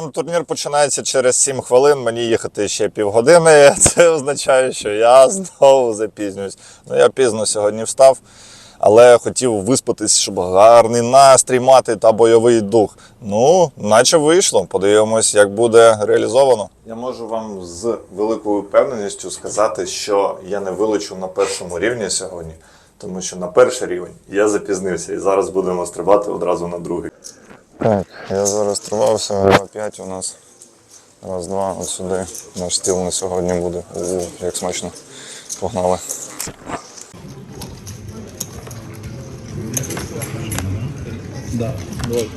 Ну, Турнір починається через 7 хвилин, мені їхати ще півгодини. Це означає, що я знову запізнююсь. Ну, я пізно сьогодні встав, але хотів виспатись, щоб гарний настрій мати та бойовий дух. Ну, наче вийшло. Подивимось, як буде реалізовано. Я можу вам з великою впевненістю сказати, що я не вилечу на першому рівні сьогодні, тому що на перший рівень я запізнився і зараз будемо стрибати одразу на другий. Так, я зараз тримався, 2-5 у нас. Раз, два, от сюди. Наш стіл на сьогодні буде. У, як смачно. Погнали. Да, давай.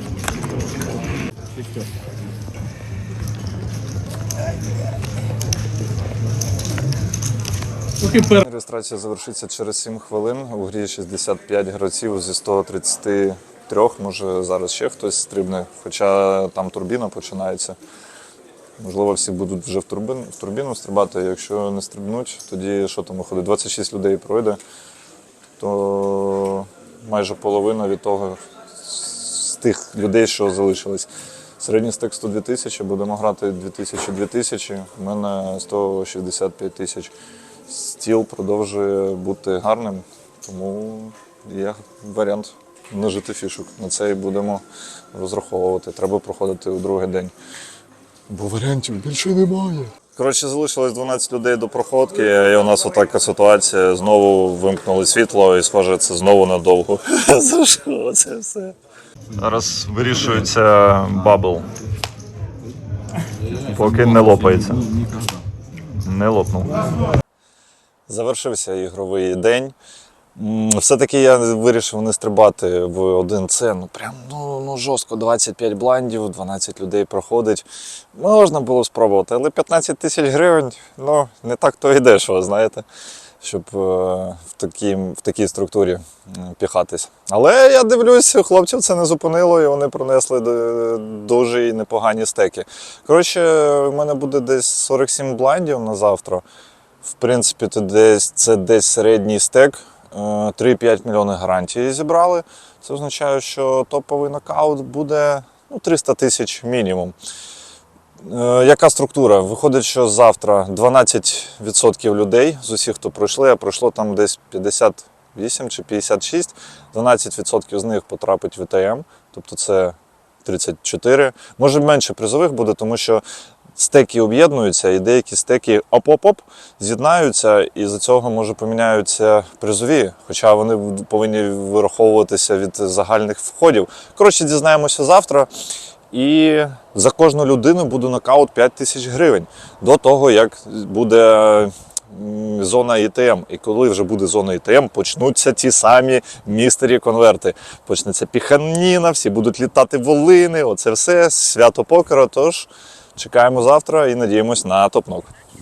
Реєстрація завершиться через 7 хвилин. У грі 65 гравців зі 133. Може зараз ще хтось стрибне, хоча там турбіна починається. Можливо, всі будуть вже в турбіну, в турбіну стрибати. Якщо не стрибнуть, тоді що там виходить? 26 людей пройде, то майже половина від того з тих людей, що залишились. Середній стек 102 тисячі, будемо грати 2000-2000, у мене 165 тисяч. Стіл продовжує бути гарним, тому є варіант нажити фішок. На це і будемо розраховувати. Треба проходити у другий день. Бо варіантів більше немає. Коротше, залишилось 12 людей до проходки, і у нас отака ситуація. Знову вимкнули світло, і схоже, це знову надовго. За що це все? Зараз вирішується бабл. Поки не лопається. Не лопнув. Завершився ігровий день. Все-таки я вирішив не стрибати в один це. Ну прям ну, ну жорстко. 25 блайндів, 12 людей проходить. Можна було спробувати, але 15 тисяч гривень ну, не так то і дешево, знаєте, щоб е, в, такій, в такій структурі піхатись. Але я дивлюсь, хлопців це не зупинило, і вони принесли дуже і непогані стеки. Коротше, в мене буде десь 47 блайндів на завтра. В принципі, то десь, це десь середній стек. Е, 3-5 мільйони гарантії зібрали. Це означає, що топовий нокаут буде ну, 300 тисяч мінімум. Е, Яка структура? Виходить, що завтра 12% людей з усіх, хто пройшли, а пройшло там десь 58 чи 56, 12% з них потрапить в ІТМ, тобто це 34. Може менше призових буде, тому що стеки об'єднуються, і деякі стеки оп-оп-оп з'єднаються, і за цього може поміняються призові, хоча вони повинні вираховуватися від загальних входів. Коротше, дізнаємося завтра. І за кожну людину буде нокаут 5 тисяч гривень до того, як буде зона ІТМ. І коли вже буде зона ІТМ, почнуться ті самі містері конверти. Почнеться піханіна, всі будуть літати волини. Оце все свято покера. Тож чекаємо завтра і надіємось на топнок.